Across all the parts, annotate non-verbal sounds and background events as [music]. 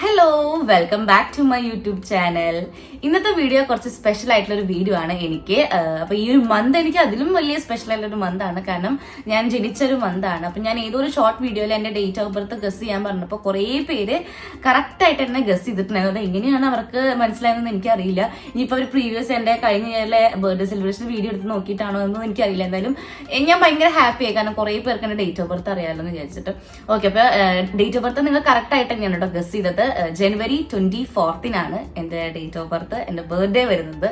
Hello welcome back to my YouTube channel ഇന്നത്തെ video കുറച്ച് special ആയിട്ടുള്ള ഒരു വീഡിയോ ആണ് എനിക്ക്. അപ്പോൾ അപ്പൊ ഈ ഒരു മന്ത് എനിക്ക് അതിലും വലിയ സ്പെഷ്യൽ ആയിട്ടുള്ള ഒരു മന്ത് ആണ്. കാരണം ഞാൻ ജനിച്ച ഒരു മന്ത് ആണ്. അപ്പൊ ഞാൻ ഏതോ ഒരു ഷോർട്ട് വീഡിയോയിൽ എന്റെ ഡേറ്റ് ഓഫ് ബർത്ത് ഗസ് ചെയ്യാൻ പറഞ്ഞപ്പോൾ കുറേ പേര് കറക്റ്റ് ആയിട്ട് എന്നെ ഗസ് ചെയ്തിട്ടുണ്ടായിരുന്നു. അത് എങ്ങനെയാണ് അവർക്ക് മനസ്സിലായതെന്ന് എനിക്കറിയില്ല. ഇനിയിപ്പോൾ അവർ പ്രീവിയസ് എന്റെ കഴിഞ്ഞ ഇയറിലെ ബർത്ത്ഡേ സെലിബ്രേഷൻ വീഡിയോ എടുത്ത് നോക്കിയിട്ടാണോ എന്നൊന്നും എനിക്കറിയില്ല. എന്തായാലും ഞാൻ ഭയങ്കര ഹാപ്പിയായി കാരണം കുറേ പേർക്ക് എന്റെ ഡേറ്റ് ഓഫ് ബർത്ത് അറിയാമല്ലോ എന്ന് വിചാരിച്ചിട്ട്. ഓക്കെ അപ്പൊ ഡേറ്റ് ഓഫ് ബർത്ത് നിങ്ങൾ കറക്റ്റ് ആയിട്ട് തന്നെയാണ് കേട്ടോ ഗസ് ചെയ്തത്. ജനുവരി ട്വന്റി ഫോർത്തിനാണ് എന്റെ ഡേറ്റ് ഓഫ് ബർത്ത് എന്റെ ബർത്ത്ഡേ വരുന്നത്.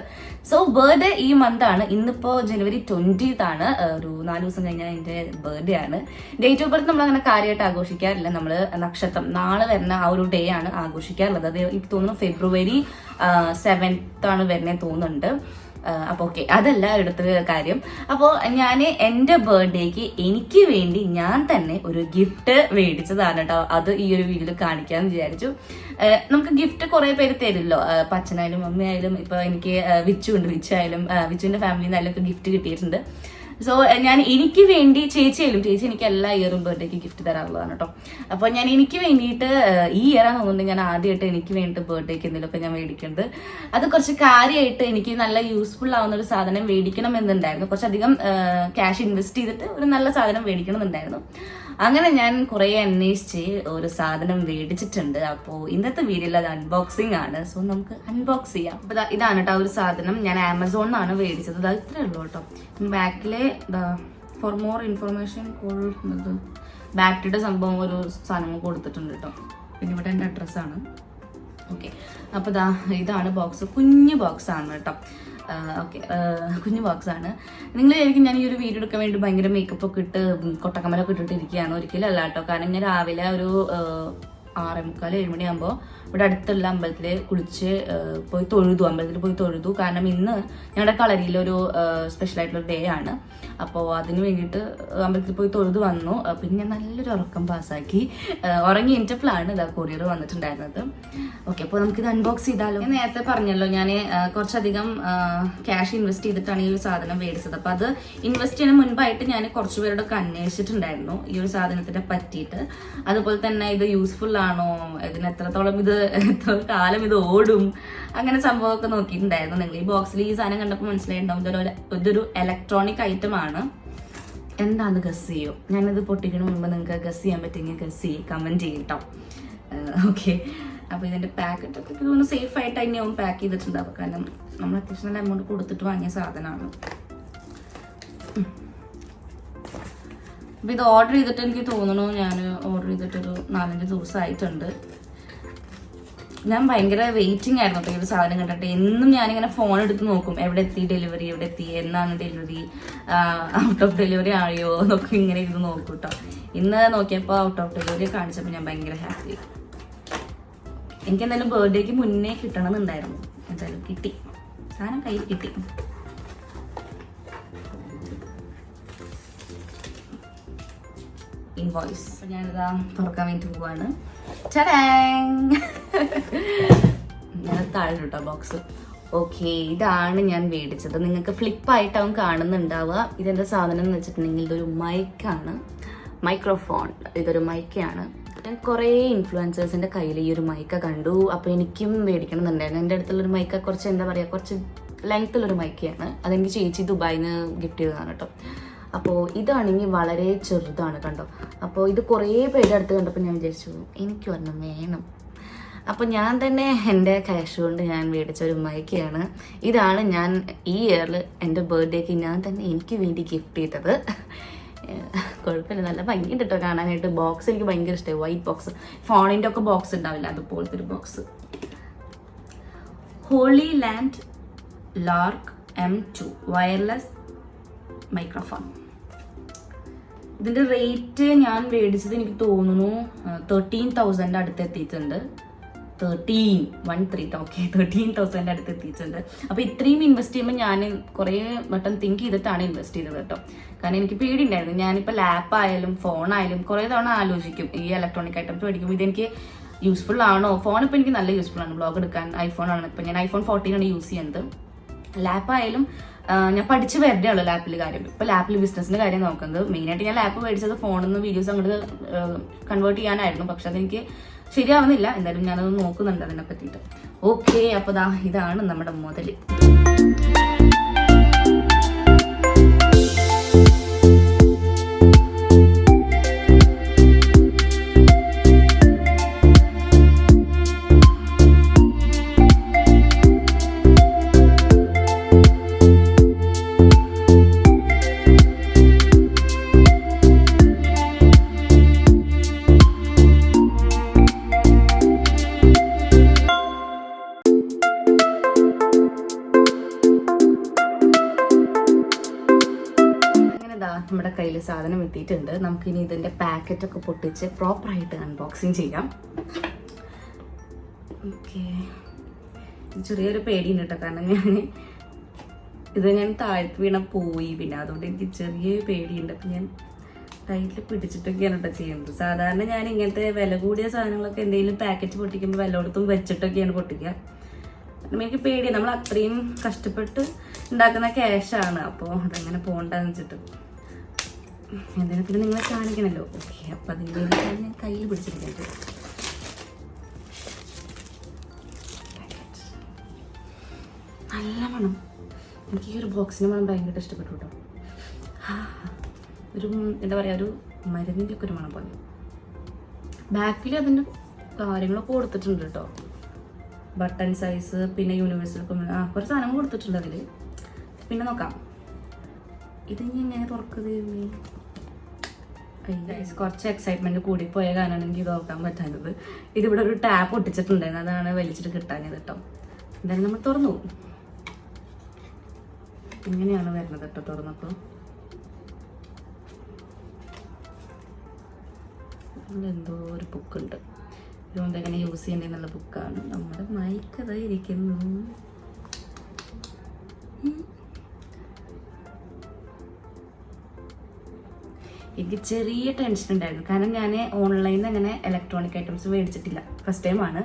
സോ ബർത്ത്ഡേ ഈ മന്ത് ആണ് ഇന്നിപ്പോ ജനുവരി ട്വന്റീത്ത് ആണ് ഒരു നാല് ദിവസം കഴിഞ്ഞാൽ എന്റെ ബർത്ത്ഡേ ആണ്. ഡേറ്റ് ഓഫ് ബർത്ത് നമ്മൾ അങ്ങനെ കാര്യമായിട്ട് ആഘോഷിക്കാറില്ല. നമ്മൾ നക്ഷത്രം നാളെ വരുന്ന ആ ഒരു ഡേ ആണ് ആഘോഷിക്കാറുള്ളത്. അത് എനിക്ക് തോന്നുന്നു ഫെബ്രുവരി സെവൻത്ത് ആണ് വരുന്നേ തോന്നുന്നുണ്ട്. അപ്പോൾ ഓക്കെ അതല്ല എടുത്ത കാര്യം. അപ്പോൾ ഞാൻ എന്റെ ബർത്ത്ഡേക്ക് എനിക്ക് വേണ്ടി ഞാൻ തന്നെ ഒരു ഗിഫ്റ്റ് മേടിച്ചതാണ് കേട്ടോ അത് ഈ ഒരു വീഡിയോയിൽ കാണിക്കാമെന്ന് വിചാരിച്ചു. നമുക്ക് ഗിഫ്റ്റ് കുറേ പേര് തരുമല്ലോ പച്ചനായാലും മമ്മിയായാലും ഇപ്പോൾ എനിക്ക് വിച്ചു ഉണ്ട് വിച്ചു ആയാലും ആ, വിച്ചുവിന്റെ ഒക്കെ ഗിഫ്റ്റ് കിട്ടിയിട്ടുണ്ട്. സോ ഞാൻ എനിക്ക് വേണ്ടി ചേച്ചിയായാലും ചേച്ചി എനിക്ക് എല്ലാ ഇയറും ബർത്ത്ഡേക്ക് ഗിഫ്റ്റ് തരാറുള്ളതാണ് കേട്ടോ. അപ്പോൾ ഞാൻ എനിക്ക് വേണ്ടിയിട്ട് ഈ ഈ ആണ് തോന്നുന്നത് ഞാൻ ആദ്യമായിട്ട് എനിക്ക് വേണ്ടിയിട്ട് ബർത്ത്ഡേക്ക് എന്തെങ്കിലുമൊക്കെ ഞാൻ മേടിക്കുന്നത് അത് കുറച്ച് കാര്യമായിട്ട് എനിക്ക് നല്ല യൂസ്ഫുൾ ആവുന്ന ഒരു സാധനം മേടിക്കണം എന്നുണ്ടായിരുന്നു കുറച്ചധികം ക്യാഷ് ഇൻവെസ്റ്റ് ചെയ്തിട്ട് ഒരു നല്ല സാധനം മേടിക്കണം എന്നുണ്ടായിരുന്നു അങ്ങനെ ഞാൻ കുറേ അന്വേഷിച്ച് ഒരു സാധനം മേടിച്ചിട്ടുണ്ട്. അപ്പോൾ ഇന്നത്തെ വീഡിയോയിൽ അത് അൺബോക്സിംഗ് ആണ്. സോ നമുക്ക് അൺബോക്സ് ചെയ്യാം. അപ്പോൾ ഇതാണ് കേട്ടോ ഒരു സാധനം. ഞാൻ ആമസോണിൽ നിന്നാണ് മേടിച്ചത്. അത് ഇത്രേ ഉള്ളൂ കേട്ടോ ബാക്കിലെ ഫോർ മോർ ഇൻഫർമേഷൻ കൊടുക്കുന്നത് ബാറ്ററിയുടെ സംഭവം ഒരു സാധനം കൊടുത്തിട്ടുണ്ട് കേട്ടോ പിന്നെ ഇവിടെ എന്റെ അഡ്രസ്സാണ് ഓക്കെ അപ്പോൾ ദാ ഇതാണ് ബോക്സ് കുഞ്ഞു ബോക്സ് ആണ് കേട്ടോ ഓക്കെ. കുഞ്ഞു ബോക്സ് ആണ് നിങ്ങൾ വിചാരിക്കും ഞാൻ ഈ ഒരു വീഡിയോ എടുക്കാൻ വേണ്ടി ഭയങ്കര മേക്കപ്പ് ഒക്കെ ഇട്ട് കൊട്ടക്കമ്മലൊക്കെ ഇട്ടിട്ട് ഇരിക്കുകയാണ് ഒരിക്കലും അല്ല കേട്ടോ. കാരണം ഞാൻ രാവിലെ ഒരു ആറേ മുക്കാൽ ഏഴ് മണിയാകുമ്പോൾ ഇവിടെ അടുത്തുള്ള അമ്പലത്തിൽ കുളിച്ച് പോയി തൊഴുതു. അമ്പലത്തിൽ പോയി തൊഴുതു. കാരണം ഇന്ന് ഞങ്ങളുടെ കളരിയിലൊരു സ്പെഷ്യലായിട്ടുള്ള ഡേ ആണ്. അപ്പോൾ അതിന് വേണ്ടിയിട്ട് അമ്പലത്തിൽ പോയി തൊഴുതു വന്നു. പിന്നെ നല്ലൊരു ഉറക്കം പാസ്സാക്കി. ഉറങ്ങി ഉറങ്ങി എണീറ്റപ്പോഴാണ് ഇതാ കൊറിയർ വന്നിട്ടുണ്ടായിരുന്നത്. ഓക്കെ അപ്പോൾ നമുക്കിത് അൺബോക്സ് ചെയ്താലോ? ഞാൻ നേരത്തെ പറഞ്ഞല്ലോ ഞാൻ കുറച്ചധികം ക്യാഷ് ഇൻവെസ്റ്റ് ചെയ്തിട്ടാണ് ഈ ഒരു സാധനം മേടിച്ചത്. അപ്പോൾ അത് ഇൻവെസ്റ്റ് ചെയ്യുന്ന മുൻപായിട്ട് ഞാൻ കുറച്ച് പേരോടൊക്കെ അന്വേഷിച്ചിട്ടുണ്ടായിരുന്നു ഈ ഒരു സാധനത്തിനെ പറ്റിയിട്ട്. അതുപോലെ തന്നെ ഇത് യൂസ്ഫുൾ ആണോ ഇതിന് എത്രത്തോളം ഇത് [laughs] എത്ര കാലം ഇത് ഓടും. അങ്ങനെ സംഭവമൊക്കെ നോക്കിയിട്ടുണ്ടായിരുന്നു. നിങ്ങൾ ഈ ബോക്സിൽ ഈ സാധനം കണ്ടപ്പോൾ മനസ്സിലായിട്ടുണ്ടാവും. ഇതൊരു ഇതൊരു ഇലക്ട്രോണിക് ഐറ്റം ആണ്. എന്താണ് ഗസ് ചെയ്യോ. ഞാനിത് പൊട്ടിക്കണ മുമ്പ് നിങ്ങൾക്ക് ഗസ് ചെയ്യാൻ പറ്റുമെങ്കിൽ ഗസ് ചെയ്യും. കമന്റ് ചെയ്യും കേട്ടോ ഓക്കെ അപ്പോൾ ഇതിന്റെ പാക്കറ്റ് ഒക്കെ ഒന്ന് സേഫ് ആയിട്ട് തന്നെയാവും പാക്ക് ചെയ്തിട്ടുണ്ടാവും കാരണം നമ്മൾ അത്യാവശ്യം നല്ല എമൗണ്ട് കൊടുത്തിട്ട് വാങ്ങിയ സാധനമാണ്. അപ്പോൾ ഇത് ഓർഡർ ചെയ്തിട്ട് എനിക്ക് തോന്നുന്നു ഞാൻ ഓർഡർ ചെയ്തിട്ടൊരു നാലഞ്ച് ദിവസമായിട്ടുണ്ട് ഞാൻ ഭയങ്കര വെയിറ്റിംഗ് ആയിരുന്നു കേട്ടോ ഈ ഒരു സാധനം കണ്ടിട്ട്. എന്നും ഞാനിങ്ങനെ ഫോൺ എടുത്ത് നോക്കും. എവിടെ എത്തി ഡെലിവറി എവിടെ എത്തി? എന്നാണ് ഡെലിവറി ഔട്ട് ഓഫ് ഡെലിവറി ആയോ? എന്നൊക്കെ ഇങ്ങനെ ഇരുന്ന് നോക്കും കേട്ടോ ഇന്ന് നോക്കിയപ്പോൾ ഔട്ട് ഓഫ് ഡെലിവറി കാണിച്ചപ്പോൾ ഞാൻ ഭയങ്കര ഹാപ്പി എനിക്ക് എന്തായാലും ബർത്ത്ഡേക്ക് മുന്നേ കിട്ടണമെന്നുണ്ടായിരുന്നു. എന്തായാലും കിട്ടി. സാധനം കയ്യിൽ കിട്ടി. ഇൻവോയ്സ് അപ്പം ഞാനിതാ തുറക്കാൻ വേണ്ടി പോവാണ്. ചടാങ് ഞാൻ താഴെ കേട്ടോ ബോക്സ് ഓക്കെ ഇതാണ് ഞാൻ മേടിച്ചത്. നിങ്ങൾക്ക് ഫ്ലിപ്പായിട്ടാവും കാണുന്നുണ്ടാവുക. ഇതെന്താ സാധനം എന്ന് വെച്ചിട്ടുണ്ടെങ്കിൽ ഇതൊരു മൈക്കാണ് മൈക്രോഫോൺ ഇതൊരു മൈക്കാണ് ഞാൻ കുറേ ഇൻഫ്ലുവൻസേഴ്സിന്റെ കയ്യിൽ ഈ ഒരു മൈക്ക കണ്ടു. അപ്പോൾ എനിക്കും മേടിക്കണം എന്നുണ്ടായിരുന്നു എന്റെ അടുത്തുള്ളൊരു മൈക്ക കുറച്ച് എന്താ പറയുക കുറച്ച് ലെങ്ത്തുള്ളൊരു മൈക്കയാണ് അതെനിക്ക് ചേച്ചി ദുബായിൽ നിന്ന് ഗിഫ്റ്റ് ചെയ്തതാണ് കേട്ടോ. അപ്പോൾ ഇതാണെങ്കിൽ വളരെ ചെറുതാണ് കണ്ടോ? അപ്പോൾ ഇത് കുറേ പേരുടെ അടുത്ത് കണ്ടപ്പോൾ ഞാൻ വിചാരിച്ചു എനിക്ക് ഒരെണ്ണം വേണം. അപ്പോൾ ഞാൻ തന്നെ എന്റെ ക്യാഷ് കൊണ്ട് ഞാൻ മേടിച്ച ഒരു മൈക്കയാണ്. ഇതാണ് ഞാൻ ഈ ഇയറിൽ എന്റെ ബർത്ത്ഡേക്ക് ഞാൻ തന്നെ എനിക്ക് വേണ്ടി ഗിഫ്റ്റ് ചെയ്തത്. കുഴപ്പമില്ല നല്ല ഭംഗിയുണ്ട് കേട്ടോ കാണാനായിട്ട്. ബോക്സ് എനിക്ക് ഭയങ്കര ഇഷ്ടമായി വൈറ്റ് ബോക്സ് ഫോണിന്റെ ഒക്കെ ബോക്സ് ഉണ്ടാവില്ല അതുപോലത്തെ ഒരു box Hollyland Lark M two wireless microphone ഇതിന്റെ റേറ്റ് ഞാൻ മേടിച്ചത് എനിക്ക് തോന്നുന്നു തേർട്ടീൻ തൗസൻഡ് അടുത്ത് എത്തിയിട്ടുണ്ട്. Thirteen one three okay thirteen thousand അടുത്ത് എത്തിയിട്ടുണ്ട്. അപ്പോൾ ഇത്രയും ഇൻവെസ്റ്റ് ചെയ്യുമ്പോൾ ഞാൻ കുറേ വട്ടം തിങ്ക് ചെയ്തിട്ടാണ് ഇൻവെസ്റ്റ് ചെയ്തത് കേട്ടോ. കാരണം എനിക്ക് പേടിയുണ്ടായിരുന്നു. ഞാനിപ്പോൾ ലാപ്പ് ആയാലും ഫോൺ ആയാലും കുറേ തവണ ആലോചിക്കും. ഈ ഇലക്ട്രോണിക് ഐറ്റംസ് മേടിക്കുമ്പോൾ ഇതെനിക്ക് യൂസ്ഫുൾ ആണോ? ഫോൺ ഇപ്പോൾ എനിക്ക് നല്ല യൂസ്ഫുൾ ആണ്. ബ്ലോഗ് എടുക്കാൻ ഐഫോൺ ആണ്. ഇപ്പം ഞാൻ ഐഫോൺ ഫോർട്ടീൻ ആണ് യൂസ് ചെയ്യുന്നത്. ലാപ്പായാലും ആ, ഞാൻ പഠിച്ചു വരണ്ടേ ഉള്ളൂ ലാപ്പിൽ കാര്യം. ഇപ്പൊ ലാപ്പിൽ ബിസിനസിന്റെ കാര്യം നോക്കുന്നത്. മെയിനായിട്ട് ഞാൻ ലാപ്പ് മേടിച്ചത് ഫോണിൽ നിന്ന് വീഡിയോസ് അങ്ങോട്ട് കൺവേർട്ട് ചെയ്യാനായിരുന്നു. പക്ഷെ അതെനിക്ക് ശരിയാവുന്നില്ല. എന്തായാലും ഞാനത് നോക്കുന്നുണ്ട് അതിനെ പറ്റിയിട്ട് ഓക്കെ അപ്പോൾ ഇതാണ് നമ്മുടെ മുതൽ. നമ്മുടെ കയ്യിൽ സാധനം എത്തിയിട്ടുണ്ട്. നമുക്കിനി ഇതിന്റെ പാക്കറ്റ് ഒക്കെ പൊട്ടിച്ച് പ്രോപ്പറായിട്ട് അൺബോക്സിങ് ചെയ്യാം. ഓക്കെ ചെറിയൊരു പേടിയുണ്ട് കേട്ടോ. കാരണം ഞാൻ ഇത് ഞാൻ താഴ്ത്തി വീണ പോയി. പിന്നെ അതുകൊണ്ട് എനിക്ക് ചെറിയൊരു പേടിയുണ്ട്. അപ്പം ഞാൻ ടൈറ്റിൽ പിടിച്ചിട്ടൊക്കെയാണ് കേട്ടോ ചെയ്യുന്നത് സാധാരണ ഞാൻ ഇങ്ങനത്തെ വില കൂടിയ സാധനങ്ങളൊക്കെ എന്തെങ്കിലും പാക്കറ്റ് പൊട്ടിക്കുമ്പോൾ വല്ലയിടത്തും വെച്ചിട്ടൊക്കെയാണ് പൊട്ടിക്കുക. എനിക്ക് പേടി നമ്മൾ അത്രയും കഷ്ടപ്പെട്ട് ഉണ്ടാക്കുന്ന ക്യാഷാണ് അപ്പോൾ അതങ്ങനെ പോകണ്ടെന്ന് വെച്ചിട്ട്. എന്തിനാ പിന്നെ നിങ്ങളെ കാണിക്കണല്ലോ. ഓക്കെ അപ്പം അതിന്റെ ഞാൻ കയ്യിൽ പിടിച്ചിരിക്കുന്നത് നല്ല മണം എനിക്ക് ഈ ഒരു ബോക്സിന് മണം ഭയങ്കര ഇഷ്ടപ്പെട്ടു കേട്ടോ. ഒരു എന്താ പറയുക ഒരു മരുന്നിന്റെ ഒക്കെ ഒരു മണം പോലെ ബാക്കിൽ അതിന്റെ കാര്യങ്ങളൊക്കെ കൊടുത്തിട്ടുണ്ട് കേട്ടോ. ബട്ടൺ സൈസ് പിന്നെ യൂണിവേഴ്സൽ ആ കുറച്ച് സാധനം കൊടുത്തിട്ടുണ്ട് അതിൽ പിന്നെ നോക്കാം. ഇത് ഇനി എങ്ങനെ തുറക്കുന്നത് കുറച്ച് എക്സൈറ്റ്മെന്റ് കൂടി പോയ കാരണമാണ് എനിക്ക് ഇത് പറ്റാത്തത് പറ്റാഞ്ഞത്. ഇതിവിടെ ഒരു ടാപ്പ് ഒട്ടിച്ചിട്ടുണ്ടായിരുന്നു അതാണ് വലിച്ചിട്ട് കിട്ടാഞ്ഞത് കേട്ടോ എന്തായാലും നമ്മൾ തുറന്നു. ഇങ്ങനെയാണ് വരുന്നത് കേട്ടോ തുറന്നപ്പോൾ. എന്തോ ഒരു ബുക്ക് ഉണ്ട്. ഇതുകൊണ്ട് എങ്ങനെ യൂസ് ചെയ്യേണ്ടതെന്നുള്ള ബുക്കാണ് നമ്മുടെ മൈക്ക് അതാ എനിക്ക് ചെറിയ ടെൻഷൻ ഉണ്ടായിരുന്നു. കാരണം ഞാൻ ഓൺലൈനിൽ നിന്ന് അങ്ങനെ ഇലക്ട്രോണിക് ഐറ്റംസ് മേടിച്ചിട്ടില്ല. ഫസ്റ്റ് ടൈമാണ്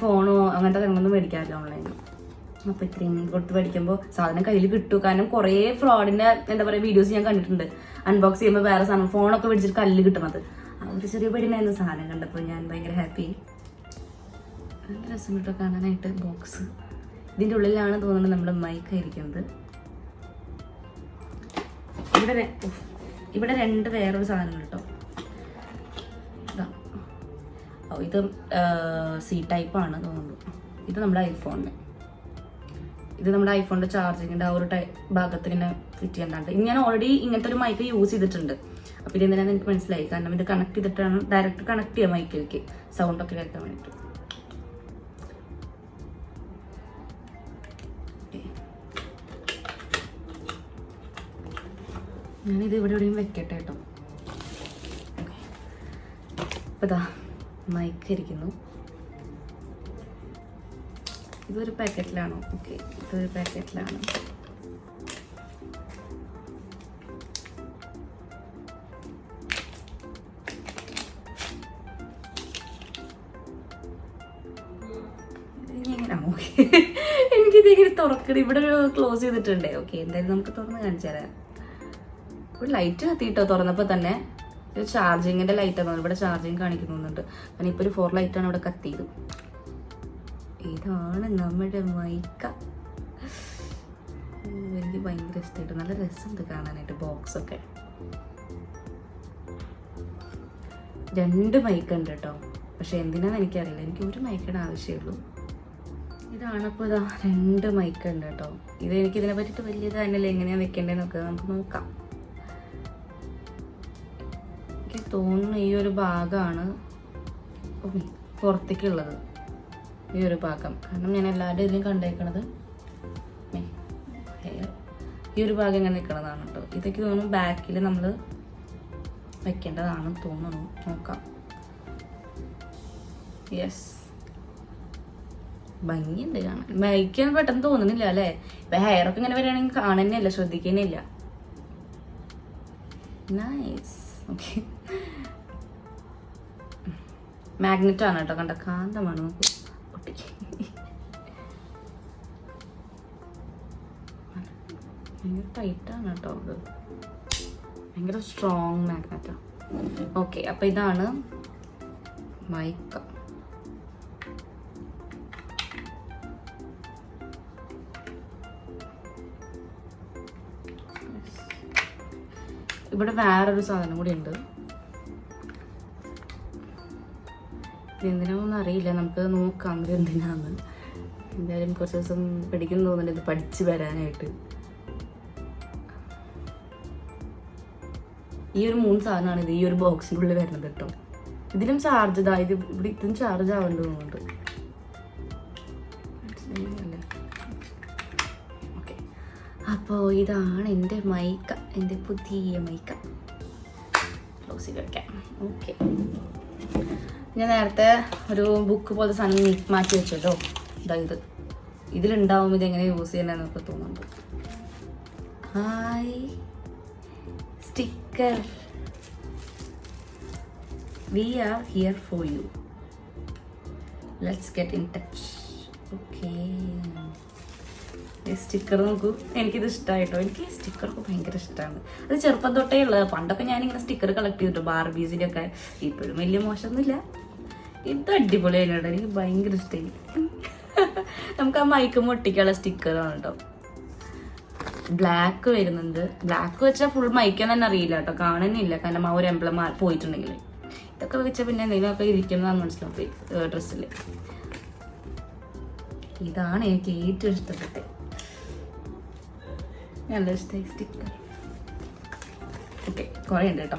ഫോണോ അങ്ങനത്തെ കാര്യങ്ങളൊന്നും മേടിക്കാറില്ല ഓൺലൈനിൽ അപ്പോൾ ഇത്രയും കൊടുത്ത് മേടിക്കുമ്പോൾ സാധനം കയ്യിൽ കിട്ടും. കാരണം കുറേ ഫ്രോഡിന്റെ എന്താ പറയുക വീഡിയോസ് ഞാൻ കണ്ടിട്ടുണ്ട്. അൺബോക്സ് ചെയ്യുമ്പോൾ വേറെ സാധനം ഫോണൊക്കെ മേടിച്ചിട്ട് കല്ല് കിട്ടുന്നത് ആ ചെറിയ പേടിനായിരുന്നു സാധനം കണ്ടപ്പോൾ ഞാൻ ഭയങ്കര ഹാപ്പി നല്ല രസം കേട്ടോ കാണാനായിട്ട് ബോക്സ് ഇതിന്റെ ഉള്ളിലാണ് തോന്നുന്നത് നമ്മുടെ മൈക്ക് ആയിരിക്കുന്നത്. ഇവിടെ. ഇവിടെ രണ്ട് വേറൊരു സാധനം കേട്ടോ ഇതാ. സി ടൈപ്പ് ആണ് തോന്നുന്നു. ഇത് നമ്മുടെ ഐഫോണിന് ഇത് നമ്മുടെ ഐഫോണിന്റെ ചാർജിങ്ങിന്റെ ആ ഒരു ഭാഗത്ത് ഇങ്ങനെ ഫിറ്റ് ചെയ്യേണ്ടത് ഇത് ഞാൻ ഓൾറെഡി ഇങ്ങനത്തെ ഒരു മൈക്ക് യൂസ് ചെയ്തിട്ടുണ്ട്. അപ്പൊ ഇത് എന്തിനാന്ന് എനിക്ക് മനസ്സിലായി. കാരണം ഇത് കണക്ട് ചെയ്തിട്ടാണ് ഡയറക്റ്റ് കണക്ട് ചെയ്യാം മൈക്കിലേക്ക് സൗണ്ട് ഒക്കെ കേൾക്കാൻ വേണ്ടിയിട്ട് ഞാനിത് ഇവിടെ എവിടെയും വെക്കട്ടെ കേട്ടോ. അപ്പോൾ ഇതാ മൈക്ക് ഇരിക്കുന്നു. ഇതൊരു പാക്കറ്റിലാണോ ഓക്കെ ഇതൊരു പാക്കറ്റിലാണ് ഓക്കെ [laughs] എനിക്കിത് ഇങ്ങനെ തുറക്കണം ഇവിടെ ഒരു ക്ലോസ് ചെയ്തിട്ടുണ്ടേ. ഓക്കെ എന്തായാലും നമുക്ക് തുറന്ന് കാണിച്ചു തരാം. ഒരു ലൈറ്റ് കത്തിയിട്ടോ തുറന്നപ്പോൾ തന്നെ ഇത് ചാർജിങ്ങിന്റെ ലൈറ്റ് ആണ്. ഇവിടെ ചാർജിങ് കാണിക്കുന്നുണ്ട് കാരണം ഇപ്പോൾ ഒരു ഫോർ ലൈറ്റ് ആണ് ഇവിടെ കത്തിയത്. ഇതാണ് നമ്മുടെ മൈക്ക. എനിക്ക് ഭയങ്കര ഇഷ്ടമായിട്ട് നല്ല രസമുണ്ട് കാണാനായിട്ട് ബോക്സ് ഒക്കെ. രണ്ട് മൈക്ക് ഉണ്ട് കേട്ടോ. പക്ഷെ എന്തിനാന്ന് എനിക്കറിയില്ല. എനിക്ക് ഒരു മൈക്കിന് ആവശ്യമുള്ളൂ ഇതാണ് അപ്പോൾ ഇതാ രണ്ട് മൈക്ക് ഉണ്ട് കേട്ടോ. ഇത് എനിക്ക് ഇതിനെ പറ്റിയിട്ട് വലിയ ധാരണയില്ല. എങ്ങനെയാണ് വെക്കേണ്ടതെന്നൊക്കെ നമുക്ക് നോക്കാം. തോന്നുന്നു ഈ ഒരു ഭാഗമാണ് പുറത്തേക്കുള്ളത് ഈ ഒരു ഭാഗം. കാരണം ഞാൻ എല്ലാവരുടെ ഇതിലും കണ്ടേക്കണത് ഹെയർ ഈ ഒരു ഭാഗം ഇങ്ങനെ നിൽക്കണതാണ് കേട്ടോ ഇതൊക്കെ തോന്നുന്നു ബാക്കിൽ നമ്മൾ വെക്കേണ്ടതാണെന്ന് തോന്നുന്നു. നോക്കാം. യെസ് ഭംഗിയുണ്ട് കാണാൻ. മൈക്കാൻ പെട്ടെന്ന് തോന്നുന്നില്ല അല്ലേ? ഇപ്പൊ ഹെയർ ഒക്കെ ഇങ്ങനെ വരികയാണെങ്കിൽ കാണുന്നില്ല ശ്രദ്ധിക്കുന്നില്ല നൈസ് ഓക്കെ മാഗ്നറ്റാണ് കേട്ടോ കണ്ട കാന്തമാണ് നമുക്ക് ഭയങ്കര ടൈറ്റാണ് കേട്ടോ അത് ഭയങ്കര സ്ട്രോങ് മാഗ്നറ്റാണ് ഓക്കെ അപ്പോൾ ഇതാണ് മൈക്ക ഇവിടെ വേറൊരു സാധനം കൂടി ഉണ്ട്. എന്തിനാണെന്ന് അറിയില്ല. നമുക്ക് നോക്കാം എന്തിനാന്ന്. എന്തായാലും കുറച്ച് ദിവസം പിടിക്കുന്നു തോന്നുന്നുണ്ട് ഇത് പഠിച്ചു വരാനായിട്ട്. ഈ ഒരു മൂന്ന് സാധനമാണ് ഇത്. ഈ ഒരു ബോക്സിനുള്ളിൽ വരുന്നത് കേട്ടോ. ഇതിലും ചാർജ് ഇതാ. ഇത് ഇവിടെ ഇതും ചാർജ് ആവേണ്ടി തോന്നുന്നുണ്ട്? ഓക്കെ. അപ്പോൾ ഇതാണ് എന്റെ മൈക്ക. എന്റെ പുതിയ മൈക്ക. ക്ലോസ് ചെയ്ത് വയ്ക്കാം ഓക്കെ. ഞാൻ നേരത്തെ ഒരു ബുക്ക് പോലത്തെ സാധനം മാറ്റി വെച്ചല്ലോ ഇതാ ഇത് ഇതിലുണ്ടാവും ഇതെങ്ങനെ യൂസ് ചെയ്യണമെന്നൊക്കെ തോന്നുന്നുണ്ട്. Hi sticker we are here for you let's get in touch okay sticker നോക്കൂ. എനിക്കിത് ഇഷ്ടമായിട്ടോ എനിക്ക് ഈ സ്റ്റിക്കറൊക്കെ ഭയങ്കര ഇഷ്ടമാണ് അത് ചെറുപ്പം തൊട്ടേ ഉള്ളത്. പണ്ടൊക്കെ ഞാനിങ്ങനെ സ്റ്റിക്കർ കളക്ട് ചെയ്തിട്ടു ബാർബീസിന്റെ ഒക്കെ ഇപ്പോഴും വലിയ മോശമൊന്നുമില്ല. ഇത് അടിപൊളിയായിട്ടോ എനിക്ക് ഭയങ്കര ഇഷ്ടമായി നമുക്ക് ആ മൈക്ക് ഒട്ടിക്കാനുള്ള സ്റ്റിക്കറാണ് കേട്ടോ. ബ്ലാക്ക് വരുന്നുണ്ട്. ബ്ലാക്ക് വെച്ചാൽ ഫുൾ മൈക്കാൻ തന്നെ അറിയില്ല കേട്ടോ. കാണുന്നില്ല. കാരണം ആ ഒരു എംപ്ലം പോയിട്ടുണ്ടെങ്കിൽ. ഇതൊക്കെ വെച്ചാൽ പിന്നെ എന്തെങ്കിലുമൊക്കെ ഇരിക്കുന്നതാന്ന് മനസ്സിലാക്കി ഡ്രസ്സിൽ ഇതാണ് എനിക്ക് ഏറ്റവും ഇഷ്ടപ്പെട്ടത്. നല്ല ഇഷ്ടമായി സ്റ്റിക്കർ ഓക്കെ കുറേ ഉണ്ട് കേട്ടോ.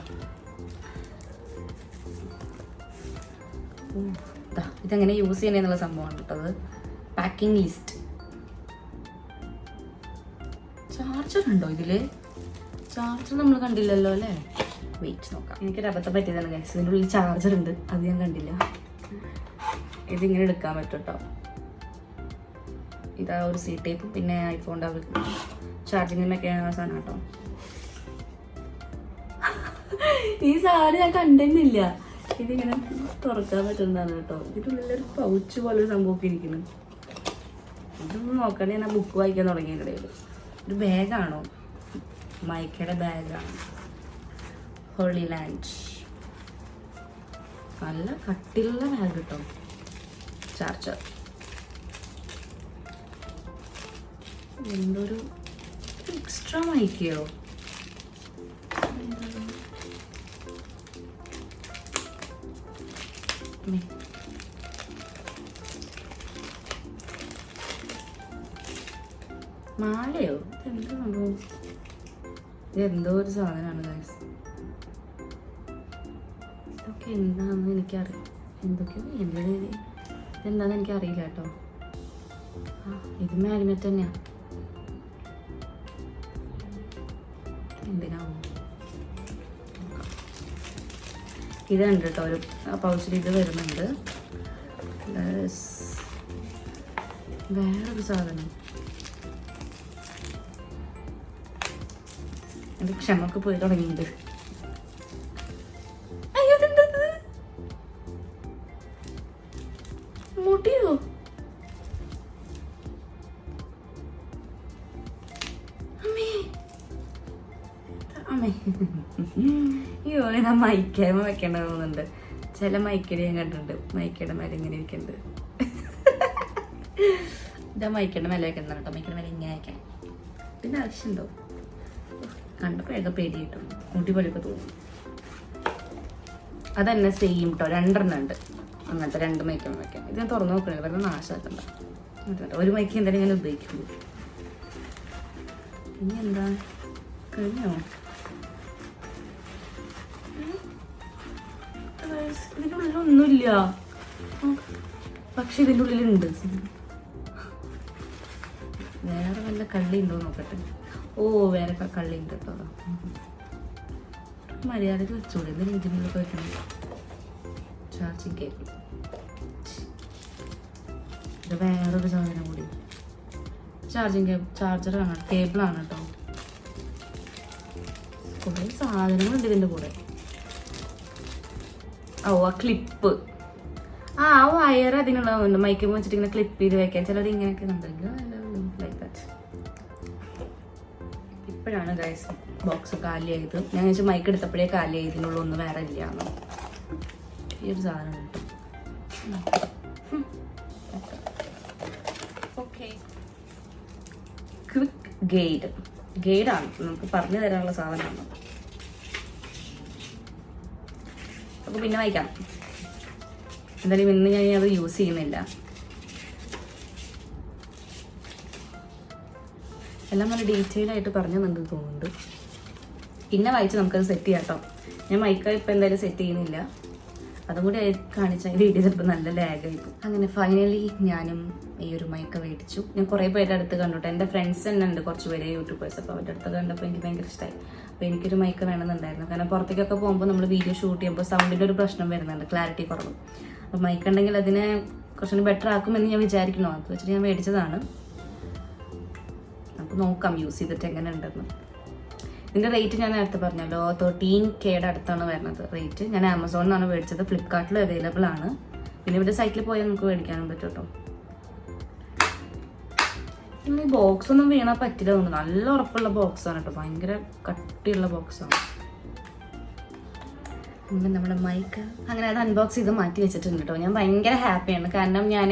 ഇതെങ്ങനെ യൂസ് ചെയ്യണമെന്നുള്ള സംഭവമാണ് കേട്ടത് പാക്കിംഗ് ലിസ്റ്റ് ചാർജർ ഉണ്ടോ ഇതിൽ? ചാർജർ നമ്മൾ കണ്ടില്ലല്ലോ അല്ലേ? വെയിറ്റ് നോക്കാം. എനിക്കൊരു അബദ്ധം പറ്റിയതാണ് ഗൈസ് ഇതിന്റെ ഉള്ളിൽ ചാർജർ ഉണ്ട്. അത് ഞാൻ കണ്ടില്ല. ഇതിങ്ങനെ എടുക്കാൻ പറ്റും കേട്ടോ ഇതാ ഒരു സി ടൈപ്പ് പിന്നെ ഐഫോണിന്റെ ചാർജിങ്ങിനൊക്കെ സാധനം കേട്ടോ ഈ സാധനം ഞാൻ കണ്ടില്ല ഇതിങ്ങനെ തുറക്കാൻ പറ്റുന്നതാണ് കേട്ടോ. ഇതിനുള്ളിലൊരു പൗച്ച് പോലെ ഒരു സംഭവമൊക്കെ ഇരിക്കുന്നു. ഇതൊന്നും നോക്കണേ ഞാൻ ബുക്ക് വായിക്കാൻ തുടങ്ങിയിട്ടിടയിൽ ഒരു ബാഗാണോ മൈക്കയുടെ ബാഗാണ് ഹോളി ലാൻഡ് നല്ല കട്ടിയുള്ള ബാഗ് കിട്ടും. ചാർജർ എന്തൊരു എക്സ്ട്രാ മൈക്കയോ മേ മാലയോ? ഇതെന്ത് സംഭവം? എന്തോ ഒരു സാധനമാണ് ഗൈസ് ഇതൊക്കെ എന്താണെന്ന് എനിക്കറിയാം. എന്തൊക്കെയോ എന്താണെന്ന് ഇതെന്താണെന്ന് എനിക്കറിയില്ല കേട്ടോ. ആ ഇത് മാഗ്നറ്റ് തന്നെയാ. ഇതുണ്ട് കേട്ടോ ഒരു പൗച്ചിൽ ഇത് വരുന്നുണ്ട്. വേറൊരു സാധനം. എന്റെ ക്ഷമക്ക് പോയി തുടങ്ങിയിട്ടുണ്ട്. മൈക്കേമ വെക്കേണ്ട തോന്നുന്നുണ്ട്. ചില മൈക്കടി ഞാൻ കണ്ടിട്ടുണ്ട്. മൈക്കയുടെ മേലെ ഇങ്ങനെ ഇരിക്കുന്നുണ്ട് ഇതാ മൈക്കയുടെ മേലെ വെക്കുന്ന കേട്ടോ. മൈക്കയുടെ മേലെ ഇങ്ങനെ വെക്കാൻ പിന്നെ ആവശ്യമുണ്ടോ കണ്ടപ്പോഴൊക്കെ പേടി കിട്ടും. മുടി പൊളിയൊക്കെ തോന്നും. അതന്നെ സെയിം കേട്ടോ രണ്ടെണ്ണം ഉണ്ട്. അങ്ങനത്തെ രണ്ട് മൈക്കം വെക്കാൻ. ഇത് ഞാൻ തുറന്നു നോക്കണേ വെറുതെ നാശമാക്കണ്ട. ഒരു മൈക്ക് എന്തായാലും ഞാൻ ഉപയോഗിക്കുള്ളൂ. ഇനി എന്താ? കഴിഞ്ഞോ? ഉള്ളിലൊന്നുമില്ല പക്ഷെ ഇതിന്റെ ഉള്ളിലുണ്ട്. വേറെ വല്ല കള്ളി ഉണ്ടോ നോക്കട്ടെ. ഓ വേറെ കള്ളി ഉണ്ട് കേട്ടോ മര്യാദയ്ക്ക് വെച്ചോളൂ. എന്തിനും ഇതിനുള്ളിൽ വെക്കണം. ചാർജിങ് കേബിൾ ഇത് വേറൊരു സാധനം കൂടി. ചാർജിങ് കേബിൾ ചാർജറാണ് കേബിളാണ് കേട്ടോ. കുറേ സാധനങ്ങളുണ്ട് ഇതിന്റെ കൂടെ. ഓ ആ ക്ലിപ്പ് ആ വയർ അതിനുള്ളതുകൊണ്ട് മൈക്ക് വെച്ചിട്ട് ഇങ്ങനെ ക്ലിപ്പ് ചെയ്ത് വെക്കാൻ. ചിലർ ഇങ്ങനെയൊക്കെ ഉണ്ടല്ലോ ലൈക്ക് ഇപ്പോഴാണ് ഗൈസ് ബോക്സ് കാലിയായത്. ഞാൻ വെച്ചാൽ മൈക്ക് എടുത്തപ്പോഴേ കാലിയായി ഇതിനുള്ള ഒന്നും വേറെ ഇല്ല ഈ ഒരു സാധനം കിട്ടും ക്വിക്ക് ഗൈഡ് ഗൈഡാണ് നമുക്ക് പറഞ്ഞു തരാനുള്ള സാധനമാണ്. അപ്പൊ പിന്നെ വായിക്കാം. എന്തായാലും ഇന്ന് ഞാൻ അത് യൂസ് ചെയ്യുന്നില്ല. എല്ലാം നല്ല ഡീറ്റെയിൽ ആയിട്ട് പറഞ്ഞെന്നുണ്ട് തോന്നുന്നുണ്ട്. പിന്നെ വായിച്ച് നമുക്കത് സെറ്റ് ചെയ്യാം കേട്ടോ ഞാൻ മൈക്ക ഇപ്പം എന്തായാലും സെറ്റ് ചെയ്യുന്നില്ല. അതും കൂടി കാണിച്ചാൽ വീഡിയോ ചിലപ്പോൾ നല്ല ലാഗായി അങ്ങനെ ഫൈനലി ഞാനും ഈ ഒരു മൈക്ക മേടിച്ചു. ഞാൻ കുറേ പേരുടെ അടുത്ത് കണ്ടുട്ടോ എന്റെ ഫ്രണ്ട്സ് തന്നെ ഉണ്ട് കുറച്ച് പേര് യൂട്യൂബേഴ്സ് അപ്പോൾ അവരുടെ അടുത്ത് കണ്ടപ്പോൾ എനിക്ക് ഭയങ്കര ഇഷ്ടമായി അപ്പോൾ എനിക്കൊരു മൈക്ക വേണമെന്നുണ്ടായിരുന്നു. കാരണം പുറത്തേക്കൊക്കെ പോകുമ്പോൾ നമ്മൾ വീഡിയോ ഷൂട്ട് ചെയ്യുമ്പോൾ സൗണ്ടിന്റെ ഒരു പ്രശ്നം വരുന്നുണ്ട്. ക്ലാരിറ്റി കുറവ്. മൈക്ക് ഉണ്ടെങ്കിൽ അതിനെ കുറച്ചുകൂടി ബെറ്റർ ആക്കുമെന്ന് ഞാൻ വിചാരിക്കണോ അത് വെച്ചിട്ട് ഞാൻ മേടിച്ചതാണ്. നമുക്ക് നോക്കാം യൂസ് ചെയ്തിട്ട് എങ്ങനെ ഉണ്ടെന്ന് ഇതിന്റെ റേറ്റ് ഞാൻ നേരത്തെ പറഞ്ഞല്ലോ തേർട്ടീൻ കെയുടെ അടുത്താണ് വരുന്നത് റേറ്റ് ഞാൻ ആമസോണിൽ നിന്നാണ് മേടിച്ചത് ഫ്ലിപ്കാർട്ടിൽ അവൈലബിൾ ആണ്. പിന്നെ ഇവിടെ സൈറ്റിൽ പോയാൽ നമുക്ക് മേടിക്കാനും പറ്റും കേട്ടോ ഈ ബോക്സ് ഒന്നും വീണാൽ പറ്റില്ല തോന്നുന്നു. നല്ല ഉറപ്പുള്ള ബോക്സാണ് കേട്ടോ ഭയങ്കര കട്ടിയുള്ള ബോക്സാണ് അങ്ങനെ നമ്മുടെ മൈക്ക്. അങ്ങനെ അത് അൺബോക്സ് ചെയ്ത് മാറ്റി വെച്ചിട്ടുണ്ട് കേട്ടോ ഞാൻ ഭയങ്കര ഹാപ്പിയാണ്. കാരണം ഞാൻ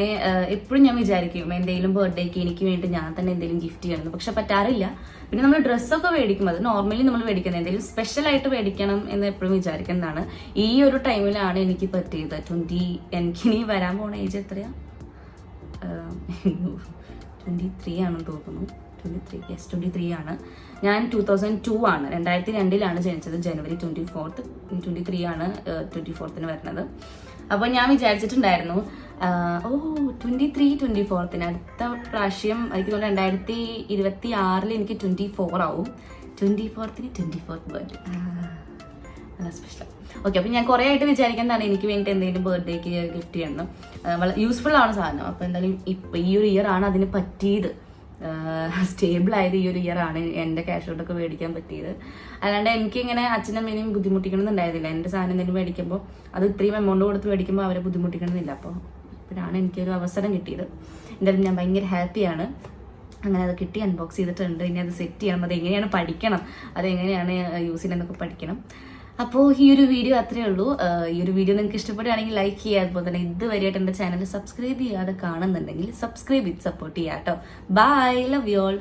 എപ്പോഴും ഞാൻ വിചാരിക്കും എന്തെങ്കിലും ബർത്ത്ഡേക്ക് എനിക്ക് വേണ്ടി ഞാൻ തന്നെ എന്തെങ്കിലും ഗിഫ്റ്റ് ചെയ്യണം പക്ഷെ പറ്റാറില്ല. പിന്നെ നമ്മൾ ഡ്രസ്സൊക്കെ മേടിക്കും അത് നോർമലി നമ്മൾ മേടിക്കുന്നത് എന്തെങ്കിലും സ്പെഷ്യൽ ആയിട്ട് മേടിക്കണം എന്ന് എപ്പോഴും വിചാരിക്കുന്നതാണ്. ഈ ഒരു ടൈമിലാണ് എനിക്ക് പറ്റിയത്. ട്വന്റി എനിക്ക് ഇനി വരാൻ പോണ ഏജ് എത്രയാ? ട്വന്റി ത്രീ [laughs] ആണെന്ന് തോന്നുന്നു. Twenty three yes twenty three ആണ്. ഞാൻ ടൂ തൗസൻഡ് ടു ആണ്. രണ്ടായിരത്തി രണ്ടിലാണ് ജനിച്ചത്. January twenty fourth twenty three ആണ് ട്വന്റി ഫോർത്തിന് വരുന്നത്. അപ്പോൾ ഞാൻ വിചാരിച്ചിട്ടുണ്ടായിരുന്നു ഓ ട്വന്റി ത്രീ ട്വന്റി ഫോർത്തിന് അടുത്ത പ്രാവശ്യം എനിക്ക് തോന്നുന്നു രണ്ടായിരത്തി ഇരുപത്തി ആറിൽ എനിക്ക് ട്വന്റി ഫോർ ആവും. ട്വന്റി ഫോർത്തിന് ട്വന്റി ഫോർത്ത് ബർത്ത്ഡേ നല്ല സ്പെഷ്യൽ ഓക്കെ അപ്പം ഞാൻ കുറേ ആയിട്ട് വിചാരിക്കുന്നതാണ് എനിക്ക് വേണ്ടി എന്തെങ്കിലും ബർത്ത്ഡേക്ക് ഗിഫ്റ്റ് ചെയ്യണം. വളരെ യൂസ്ഫുൾ ആണ് സാധനം. അപ്പോൾ എന്തായാലും ഇപ്പം ഈ ഒരു ഇയർ ആണ് അതിന് പറ്റിയത്. സ്റ്റേബിൾ ആയത് ഈ ഒരു ഇയർ ആണ് എന്റെ ക്യാഷ് ഔട്ടൊക്കെ മേടിക്കാൻ പറ്റിയത്. അല്ലാണ്ട് എനിക്ക് ഇങ്ങനെ അച്ഛനും അമ്മേനെയും ബുദ്ധിമുട്ടിക്കണമെന്നുണ്ടായിരുന്നില്ല എന്റെ സാധനം എന്തെങ്കിലും മേടിക്കുമ്പോൾ അത് ഇത്രയും എമൗണ്ട് കൊടുത്ത് മേടിക്കുമ്പോൾ അവരെ ബുദ്ധിമുട്ടിക്കണമെന്നില്ല അപ്പോൾ ഇപ്പോഴാണ് എനിക്കൊരു അവസരം കിട്ടിയത്. എന്തായാലും ഞാൻ ഭയങ്കര ഹാപ്പിയാണ് അങ്ങനെ അത് കിട്ടി അൺബോക്സ് ചെയ്തിട്ടുണ്ട്. ഇനി അത് സെറ്റ് ചെയ്യണം. അത് എങ്ങനെയാണ് പഠിക്കണം? അത് എങ്ങനെയാണ് യൂസ് ചെയ്യണമെന്നൊക്കെ പഠിക്കണം. അപ്പോൾ ഈ ഒരു വീഡിയോ അത്രയേ ഉള്ളൂ. ഈ ഒരു വീഡിയോ നിങ്ങൾക്ക് ഇഷ്ടപ്പെടുകയാണെങ്കിൽ ലൈക്ക് ചെയ്യുക. അതുപോലെ തന്നെ ഇതുവരെയായിട്ട് എന്റെ ചാനൽ സബ്സ്ക്രൈബ് ചെയ്യാതെ കാണുന്നുണ്ടെങ്കിൽ സബ്സ്ക്രൈബ് ചെയ്ത് സപ്പോർട്ട് ചെയ്യാം കേട്ടോ ബൈ ലവ് യു ഓൾ